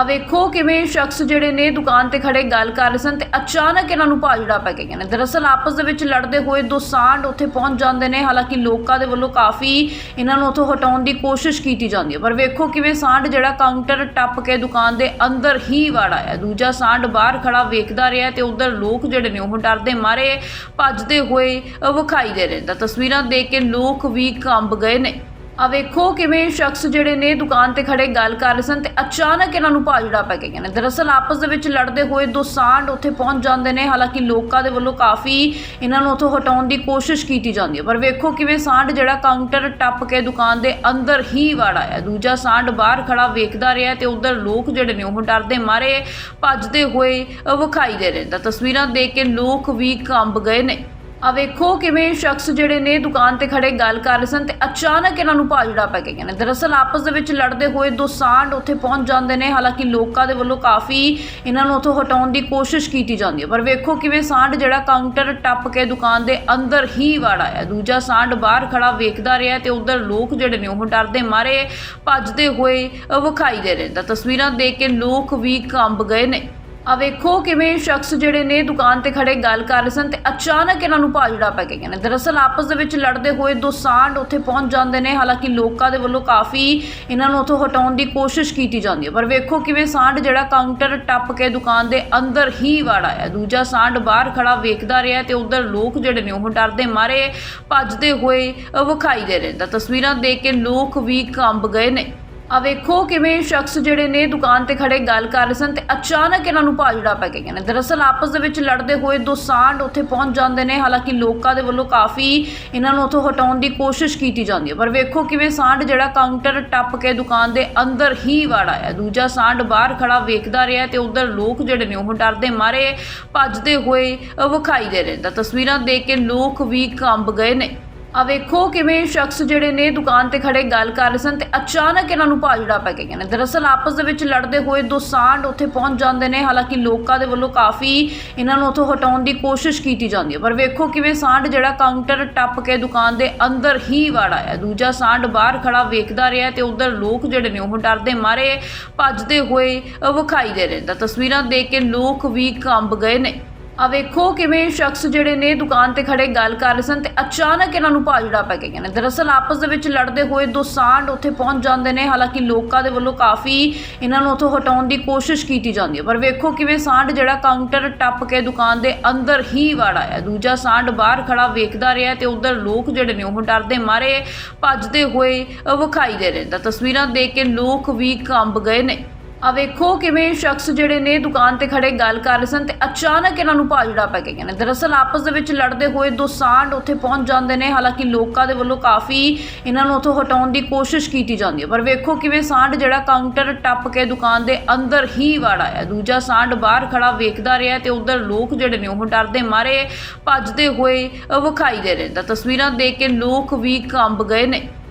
ਆ ਵੇਖੋ ਕਿਵੇਂ ਸ਼ਖਸ ਜਿਹੜੇ ਨੇ ਦੁਕਾਨ ਤੇ ਖੜੇ ਗੱਲ ਕਰ ਰਹੇ ਸਨ ਤੇ ਅਚਾਨਕ ਇਹਨਾਂ ਨੂੰ ਭਾਜੜਾ ਪੈ ਗਈਆਂ ਨੇ ਦਰਅਸਲ ਆਪਸ ਦੇ ਵਿੱਚ ਲੜਦੇ ਹੋਏ ਦੋ ਸਾਂਢ ਉੱਥੇ ਪਹੁੰਚ ਜਾਂਦੇ ਨੇ, ਹਾਲਾਂਕਿ ਲੋਕਾਂ ਦੇ ਵੱਲੋਂ ਕਾਫੀ ਇਹਨਾਂ ਨੂੰ ਉੱਥੋਂ ਹਟਾਉਣ ਦੀ ਕੋਸ਼ਿਸ਼ ਕੀਤੀ ਜਾਂਦੀ ਹੈ। ਪਰ ਵੇਖੋ ਕਿਵੇਂ ਸਾਂਢ ਜਿਹੜਾ ਕਾਊਂਟਰ ਟੱਪ ਕੇ ਦੁਕਾਨ ਦੇ ਅੰਦਰ ਹੀ ਵੜ ਆਇਆ। ਦੂਜਾ ਸਾਂਢ ਬਾਹਰ ਖੜਾ ਵੇਖਦਾ ਰਿਹਾ ਤੇ ਉਧਰ ਲੋਕ ਜਿਹੜੇ ਨੇ ਉਹ ਡਰਦੇ ਮਾਰੇ, ਭੱਜਦੇ ਹੋਏ ਵਿਖਾਈ ਦੇ ਰਹੇ ਤਾਂ ਤਸਵੀਰਾਂ ਦੇਖ ਕੇ ਲੋਕ ਵੀ ਕੰਬ ਗਏ ਨੇ। ਆ ਵੇਖੋ ਕਿਵੇਂ ਸ਼ਖਸ ਜਿਹੜੇ ਨੇ ਦੁਕਾਨ ਤੇ ਖੜੇ ਗੱਲ ਕਰ ਰਹੇ ਸਨ ਤੇ ਅਚਾਨਕ ਇਹਨਾਂ ਨੂੰ ਭਾਜੜਾ ਪੈ ਗਈਆਂ ਨੇ। ਦਰਅਸਲ ਆਪਸ ਦੇ ਵਿੱਚ ਲੜਦੇ ਹੋਏ ਦੋ ਸਾਂਢ ਉੱਥੇ ਪਹੁੰਚ ਜਾਂਦੇ ਨੇ। ਹਾਲਾਂਕਿ ਲੋਕਾਂ ਦੇ ਵੱਲੋਂ ਕਾਫੀ ਇਹਨਾਂ ਨੂੰ ਉੱਥੋਂ ਹਟਾਉਣ ਦੀ ਕੋਸ਼ਿਸ਼ ਕੀਤੀ ਜਾਂਦੀ ਹੈ। ਪਰ ਵੇਖੋ ਕਿਵੇਂ ਸਾਂਢ ਜਿਹੜਾ ਕਾਊਂਟਰ ਟੱਪ ਕੇ ਦੁਕਾਨ ਦੇ ਅੰਦਰ ਹੀ ਵੜ ਆਇਆ। ਦੂਜਾ ਸਾਂਢ ਬਾਹਰ ਖੜਾ ਵੇਖਦਾ ਰਿਹਾ ਤੇ ਉਧਰ ਲੋਕ ਜਿਹੜੇ ਨੇ ਉਹ ਡਰਦੇ ਮਾਰੇ ਭੱਜਦੇ ਹੋਏ ਵਿਖਾਈ ਦੇ ਰਹੇ ਤਾਂ ਤਸਵੀਰਾਂ ਦੇਖ ਕੇ ਲੋਕ ਵੀ ਕੰਬ ਗਏ ਨੇ। ਆ ਵੇਖੋ ਕਿਵੇਂ ਸ਼ਖਸ ਜਿਹੜੇ ਨੇ ਦੁਕਾਨ ਤੇ ਖੜੇ ਗੱਲ ਕਰ ਰਹੇ ਸਨ ਤੇ ਅਚਾਨਕ ਇਹਨਾਂ ਨੂੰ ਭਾਜੜਾ ਪੈ ਗਈਆਂ ਨੇ ਦਰਅਸਲ ਆਪਸ ਦੇ ਵਿੱਚ ਲੜਦੇ ਹੋਏ ਦੋ ਸਾਂਢ ਉੱਥੇ ਪਹੁੰਚ ਜਾਂਦੇ ਨੇ, ਹਾਲਾਂਕਿ ਲੋਕਾਂ ਦੇ ਵੱਲੋਂ ਕਾਫੀ ਇਹਨਾਂ ਨੂੰ ਉੱਥੋਂ ਹਟਾਉਣ ਦੀ ਕੋਸ਼ਿਸ਼ ਕੀਤੀ ਜਾਂਦੀ ਹੈ। ਪਰ ਵੇਖੋ ਕਿਵੇਂ ਸਾਂਢ ਜਿਹੜਾ ਕਾਊਂਟਰ ਟੱਪ ਕੇ ਦੁਕਾਨ ਦੇ ਅੰਦਰ ਹੀ ਵੜ ਆਇਆ। ਦੂਜਾ ਸਾਂਢ ਬਾਹਰ ਖੜਾ ਵੇਖਦਾ ਰਿਹਾ ਤੇ ਉਧਰ ਲੋਕ ਜਿਹੜੇ ਨੇ ਉਹ ਡਰਦੇ ਮਾਰੇ, ਭੱਜਦੇ ਹੋਏ ਵਿਖਾਈ ਦੇ ਰਹੇ ਤਾਂ ਤਸਵੀਰਾਂ ਦੇਖ ਕੇ ਲੋਕ ਵੀ ਕੰਬ ਗਏ ਨੇ। ਆ ਵੇਖੋ ਕਿਵੇਂ ਸ਼ਖਸ ਜਿਹੜੇ ਨੇ ਦੁਕਾਨ ਤੇ ਖੜੇ ਗੱਲ ਕਰ ਰਹੇ ਸਨ ਤੇ ਅਚਾਨਕ ਇਹਨਾਂ ਨੂੰ ਭਾਜੜਾ ਪੈ ਗਈਆਂ ਨੇ। ਦਰਅਸਲ ਆਪਸ ਦੇ ਵਿੱਚ ਲੜਦੇ ਹੋਏ ਦੋ ਸਾਂਢ ਉੱਥੇ ਪਹੁੰਚ ਜਾਂਦੇ ਨੇ, ਹਾਲਾਂਕਿ ਲੋਕਾਂ ਦੇ ਵੱਲੋਂ ਕਾਫੀ ਇਹਨਾਂ ਨੂੰ ਉੱਥੋਂ ਹਟਾਉਣ ਦੀ ਕੋਸ਼ਿਸ਼ ਕੀਤੀ ਜਾਂਦੀ ਹੈ। ਪਰ ਵੇਖੋ ਕਿਵੇਂ ਸਾਂਢ ਜਿਹੜਾ ਕਾਊਂਟਰ ਟੱਪ ਕੇ ਦੁਕਾਨ ਦੇ ਅੰਦਰ ਹੀ ਵੜ ਆਇਆ। ਦੂਜਾ ਸਾਂਢ ਬਾਹਰ ਖੜਾ ਵੇਖਦਾ ਰਿਹਾ ਤੇ ਉਧਰ ਲੋਕ ਜਿਹੜੇ ਨੇ ਉਹ ਡਰਦੇ ਮਾਰੇ, ਭੱਜਦੇ ਹੋਏ ਵਿਖਾਈ ਦੇ ਰਹੇ ਤਾਂ ਤਸਵੀਰਾਂ ਦੇਖ ਕੇ ਲੋਕ ਵੀ ਕੰਬ ਗਏ ਨੇ। ਆ ਵੇਖੋ ਕਿਵੇਂ ਸ਼ਖਸ ਜਿਹੜੇ ਨੇ ਦੁਕਾਨ ਤੇ ਖੜੇ ਗੱਲ ਕਰ ਰਹੇ ਸਨ ਤੇ ਅਚਾਨਕ ਇਹਨਾਂ ਨੂੰ ਭਾਜੜਾ ਪੈ ਗਈਆਂ ਨੇ। ਦਰਅਸਲ ਆਪਸ ਦੇ ਵਿੱਚ ਲੜਦੇ ਹੋਏ ਦੋ ਸਾਂਢ ਉੱਥੇ ਪਹੁੰਚ ਜਾਂਦੇ ਨੇ। ਹਾਲਾਂਕਿ ਲੋਕਾਂ ਦੇ ਵੱਲੋਂ ਕਾਫੀ ਇਹਨਾਂ ਨੂੰ ਉੱਥੋਂ ਹਟਾਉਣ ਦੀ ਕੋਸ਼ਿਸ਼ ਕੀਤੀ ਜਾਂਦੀ ਹੈ। ਪਰ ਵੇਖੋ ਕਿਵੇਂ ਸਾਂਢ ਜਿਹੜਾ ਕਾਊਂਟਰ ਟੱਪ ਕੇ ਦੁਕਾਨ ਦੇ ਅੰਦਰ ਹੀ ਵੜ ਆਇਆ ਦੂਜਾ ਸਾਂਢ ਬਾਹਰ ਖੜਾ ਵੇਖਦਾ ਰਿਹਾ ਤੇ ਉਧਰ ਲੋਕ ਜਿਹੜੇ ਨੇ ਉਹ ਡਰਦੇ ਮਾਰੇ, ਭੱਜਦੇ ਹੋਏ ਵਿਖਾਈ ਦੇ ਰਹੇ ਤਾਂ ਤਸਵੀਰਾਂ ਦੇਖ ਕੇ ਲੋਕ ਵੀ ਕੰਬ ਗਏ ਨੇ। ਆ ਵੇਖੋ ਕਿਵੇਂ ਸ਼ਖਸ ਜਿਹੜੇ ਨੇ ਦੁਕਾਨ ਤੇ ਖੜੇ ਗੱਲ ਕਰ ਰਹੇ ਸਨ ਤੇ ਅਚਾਨਕ ਇਹਨਾਂ ਨੂੰ ਭਾਜੜਾ ਪੈ ਗਈਆਂ ਨੇ ਦਰਅਸਲ ਆਪਸ ਦੇ ਵਿੱਚ ਲੜਦੇ ਹੋਏ ਦੋ ਸਾਂਢ ਉੱਥੇ ਪਹੁੰਚ ਜਾਂਦੇ ਨੇ, ਹਾਲਾਂਕਿ ਲੋਕਾਂ ਦੇ ਵੱਲੋਂ ਕਾਫੀ ਇਹਨਾਂ ਨੂੰ ਉੱਥੋਂ ਹਟਾਉਣ ਦੀ ਕੋਸ਼ਿਸ਼ ਕੀਤੀ ਜਾਂਦੀ ਹੈ। ਪਰ ਵੇਖੋ ਕਿਵੇਂ ਸਾਂਢ ਜਿਹੜਾ ਕਾਊਂਟਰ ਟੱਪ ਕੇ ਦੁਕਾਨ ਦੇ ਅੰਦਰ ਹੀ ਵੜ ਆਇਆ। ਦੂਜਾ ਸਾਂਢ ਬਾਹਰ ਖੜਾ ਵੇਖਦਾ ਰਿਹਾ ਤੇ ਉਧਰ ਲੋਕ ਜਿਹੜੇ ਨੇ ਉਹ ਡਰਦੇ ਮਾਰੇ, ਭੱਜਦੇ ਹੋਏ ਵਿਖਾਈ ਦੇ ਰਹੇ ਤਾਂ ਤਸਵੀਰਾਂ ਦੇਖ ਕੇ ਲੋਕ ਵੀ ਕੰਬ ਗਏ ਨੇ। ਆ ਵੇਖੋ ਕਿਵੇਂ ਸ਼ਖਸ ਜਿਹੜੇ ਨੇ ਦੁਕਾਨ ਤੇ ਖੜੇ ਗੱਲ ਕਰ ਰਹੇ ਸਨ ਤੇ ਅਚਾਨਕ ਇਹਨਾਂ ਨੂੰ ਭਾਜੜਾ ਪੈ ਗਈਆਂ ਨੇ। ਦਰਅਸਲ ਆਪਸ ਦੇ ਵਿੱਚ ਲੜਦੇ ਹੋਏ ਦੋ ਸਾਂਢ ਉੱਥੇ ਪਹੁੰਚ ਜਾਂਦੇ ਨੇ। ਹਾਲਾਂਕਿ ਲੋਕਾਂ ਦੇ ਵੱਲੋਂ ਕਾਫੀ ਇਹਨਾਂ ਨੂੰ ਉੱਥੋਂ ਹਟਾਉਣ ਦੀ ਕੋਸ਼ਿਸ਼ ਕੀਤੀ ਜਾਂਦੀ ਹੈ। ਪਰ ਵੇਖੋ ਕਿਵੇਂ ਸਾਂਢ ਜਿਹੜਾ ਕਾਊਂਟਰ ਟੱਪ ਕੇ ਦੁਕਾਨ ਦੇ ਅੰਦਰ ਹੀ ਵੜ ਆਇਆ। ਦੂਜਾ ਸਾਂਢ ਬਾਹਰ ਖੜਾ ਵੇਖਦਾ ਰਿਹਾ ਤੇ ਉਧਰ ਲੋਕ ਜਿਹੜੇ ਨੇ ਉਹ ਡਰਦੇ ਮਾਰੇ ਭੱਜਦੇ ਹੋਏ ਵਿਖਾਈ ਦੇ ਰਹੇ ਤਾਂ ਤਸਵੀਰਾਂ ਦੇਖ ਕੇ ਲੋਕ ਵੀ ਕੰਬ ਗਏ ਨੇ। ਆ ਵੇਖੋ ਕਿਵੇਂ ਸ਼ਖਸ ਜਿਹੜੇ ਨੇ ਦੁਕਾਨ ਤੇ ਖੜੇ ਗੱਲ ਕਰ ਰਹੇ ਸਨ ਤੇ ਅਚਾਨਕ ਇਹਨਾਂ ਨੂੰ ਭਾਜੜਾ ਪੈ ਗਈਆਂ ਨੇ ਦਰਅਸਲ ਆਪਸ ਦੇ ਵਿੱਚ ਲੜਦੇ ਹੋਏ ਦੋ ਸਾਂਢ ਉੱਥੇ ਪਹੁੰਚ ਜਾਂਦੇ ਨੇ, ਹਾਲਾਂਕਿ ਲੋਕਾਂ ਦੇ ਵੱਲੋਂ ਕਾਫੀ ਇਹਨਾਂ ਨੂੰ ਉੱਥੋਂ ਹਟਾਉਣ ਦੀ ਕੋਸ਼ਿਸ਼ ਕੀਤੀ ਜਾਂਦੀ ਹੈ। ਪਰ ਵੇਖੋ ਕਿਵੇਂ ਸਾਂਢ ਜਿਹੜਾ ਕਾਊਂਟਰ ਟੱਪ ਕੇ ਦੁਕਾਨ ਦੇ ਅੰਦਰ ਹੀ ਵੜ ਆਇਆ। ਦੂਜਾ ਸਾਂਢ ਬਾਹਰ ਖੜਾ ਵੇਖਦਾ ਰਿਹਾ ਤੇ ਉਧਰ ਲੋਕ ਜਿਹੜੇ ਨੇ ਉਹ ਡਰਦੇ ਮਾਰੇ, ਭੱਜਦੇ ਹੋਏ ਵਿਖਾਈ ਦੇ ਰਹੇ ਤਾਂ ਤਸਵੀਰਾਂ ਦੇਖ ਕੇ ਲੋਕ ਵੀ ਕੰਬ ਗਏ ਨੇ।